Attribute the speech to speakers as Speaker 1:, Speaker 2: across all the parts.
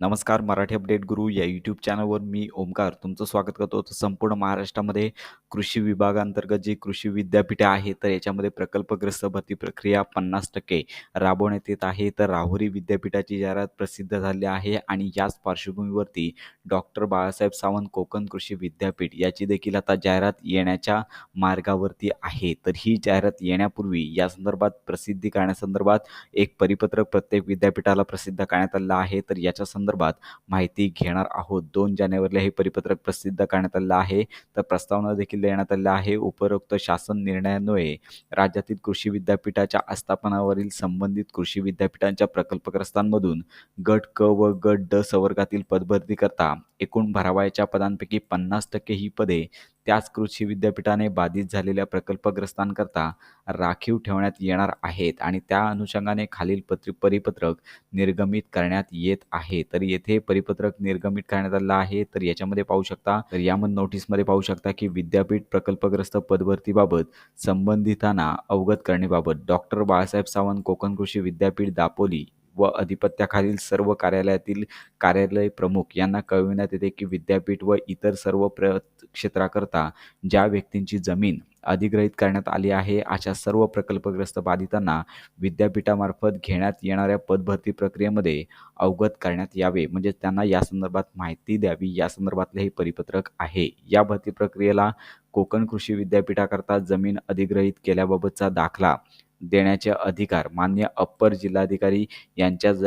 Speaker 1: नमस्कार मराठी अपडेट गुरु या यूट्यूब चॅनलवर मी ओमकार तुमचं स्वागत करतो. तर संपूर्ण महाराष्ट्रामध्ये कृषी विभागांतर्गत जी कृषी विद्यापीठे आहे तर याच्यामध्ये प्रकल्पग्रस्त भरती प्रक्रिया पन्नास टक्के राबवण्यात येत आहे. तर राहुरी विद्यापीठाची जाहिरात प्रसिद्ध झाली आहे आणि याच पार्श्वभूमीवरती डॉक्टर बाळासाहेब सावंत कोकण कृषी विद्यापीठ याची देखील आता जाहिरात येण्याच्या मार्गावरती आहे. तर ही जाहिरात येण्यापूर्वी या संदर्भात प्रसिद्धी करण्यासंदर्भात एक परिपत्रक प्रत्येक विद्यापीठाला प्रसिद्ध करण्यात आलं आहे. तर याच्या संदर्भात माहिती घेणार आहोत. दोन जानेवारीला हे परिपत्रक प्रसिद्ध करण्यात आलं आहे. तर प्रस्तावना देखील देण्यात आल्या आहे. उपरोक्त शासन निर्णयान्वये राज्यातील कृषी विद्यापीठाच्या आस्थापनावरील संबंधित कृषी विद्यापीठांच्या प्रकल्पग्रस्तांमधून गट क व गट ड संवर्गातील पदभरती करता एकूण भरावयाच्या पदांपैकी पन्नास टक्के ही पदे त्याच कृषी विद्यापीठाने बाधित झालेल्या प्रकल्पग्रस्तांकरता राखीव ठेवण्यात येणार आहेत आणि त्या अनुषंगाने खालील पत्र परिपत्रक निर्गमित करण्यात येत आहे. तर येथे परिपत्रक निर्गमित करण्यात आलं आहे. तर याच्यामध्ये पाहू शकता तर यामध्ये नोटीसमध्ये पाहू शकता की विद्यापीठ प्रकल्पग्रस्त पदभरतीबाबत संबंधितांना अवगत करण्याबाबत डॉक्टर बाळासाहेब सावंत कोकण कृषी विद्यापीठ दापोली व अधिपत्याखालील सर्व कार्यालयातील कार्यालय प्रमुख यांना कळविण्यात येते की विद्यापीठ व इतर सर्व प्र क्षेत्राकरता ज्या व्यक्तींची जमीन अधिग्रहित करण्यात आली आहे अशा सर्व प्रकल्पग्रस्त बाधितांना विद्यापीठामार्फत घेण्यात येणाऱ्या पदभरती प्रक्रियेमध्ये अवगत करण्यात यावे. म्हणजे त्यांना या संदर्भात माहिती द्यावी. या संदर्भातले हे परिपत्रक आहे. या भरती प्रक्रियेला कोकण कृषी विद्यापीठाकरता जमीन अधिग्रहित केल्याबाबतचा दाखला देण्याचे अधिकार मान्य अप्पर जिल्हाधिकारी यांच्या ज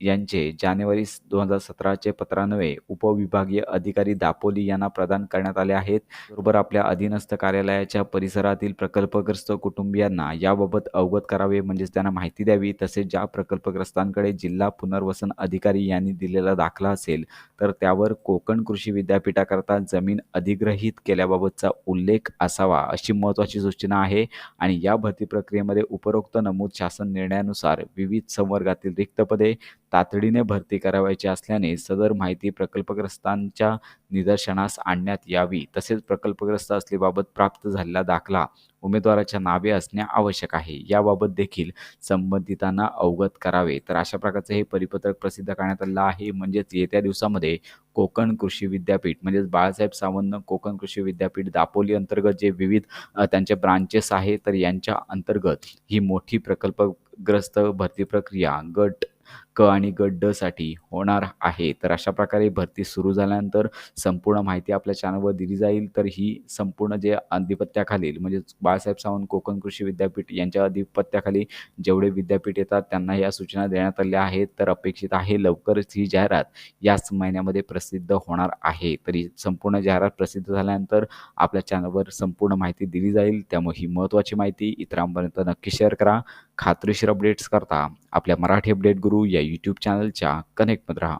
Speaker 1: यांचे जानेवारी दोन हजार सतराचे पत्रान्वये उपविभागीय अधिकारी दापोली यांना प्रदान करण्यात आले आहेत. बरोबर आपल्या अधीनस्थ कार्यालयाच्या परिसरातील प्रकल्पग्रस्त कुटुंबियांना याबाबत अवगत करावे म्हणजेच त्यांना माहिती द्यावी. तसेच ज्या प्रकल्पग्रस्तांकडे जिल्हा पुनर्वसन अधिकारी यांनी दिलेला दाखला असेल तर त्यावर कोकण कृषी विद्यापीठाकरता जमीन अधिग्रहित केल्याबाबतचा उल्लेख असावा अशी महत्त्वाची सूचना आहे. आणि या भरती प्रक्रियेमध्ये उपरोक्त नमूद शासन निर्णयानुसार विविध संवर्गातील रिक्त पदे तातडीने भरती करावयाची असल्याने सदर माहिती प्रकल्पग्रस्तांच्या निदर्शनास आणण्यात यावी. तसेच प्रकल्पग्रस्त असलेबाबत प्राप्त झालेला दाखला उमेदवाराच्या नावे असणे आवश्यक आहे. याबाबत देखील संबंधितांना अवगत करावे. तर अशा प्रकारचे हे परिपत्रक प्रसिद्ध करण्यात आलं आहे. म्हणजेच येत्या दिवसामध्ये कोकण कृषी विद्यापीठ म्हणजेच बाळासाहेब सावंत कोकण कृषी विद्यापीठ दापोली अंतर्गत जे विविध त्यांचे ब्रांचेस आहे तर यांच्या अंतर्गत ही मोठी प्रकल्पग्रस्त भरती प्रक्रिया गट क आणि गट ड साठी होणार आहे. तर अशा प्रकारे भरती सुरू झाल्यानंतर संपूर्ण माहिती आपल्या चॅनलवर दिली जाईल. तर ही संपूर्ण जे अधिपत्याखालील म्हणजे बाळासाहेब सावंत कोकण कृषी विद्यापीठ यांच्या अधिपत्याखाली जेवढे विद्यापीठ येतात त्यांना या सूचना देण्यात आल्या आहेत. तर अपेक्षित आहे लवकरच ही जाहिरात याच महिन्यामध्ये प्रसिद्ध होणार आहे. तरी संपूर्ण जाहिरात प्रसिद्ध झाल्यानंतर आपल्या चॅनलवर संपूर्ण माहिती दिली जाईल. त्यामुळे ही महत्त्वाची माहिती इतरांपर्यंत नक्की शेअर करा. खात्रीशीर अपडेट्स करता. आपल्या मराठी अपडेट गुरु या यूट्यूब चॅनलच्या कनेक्टमध्ये राहा.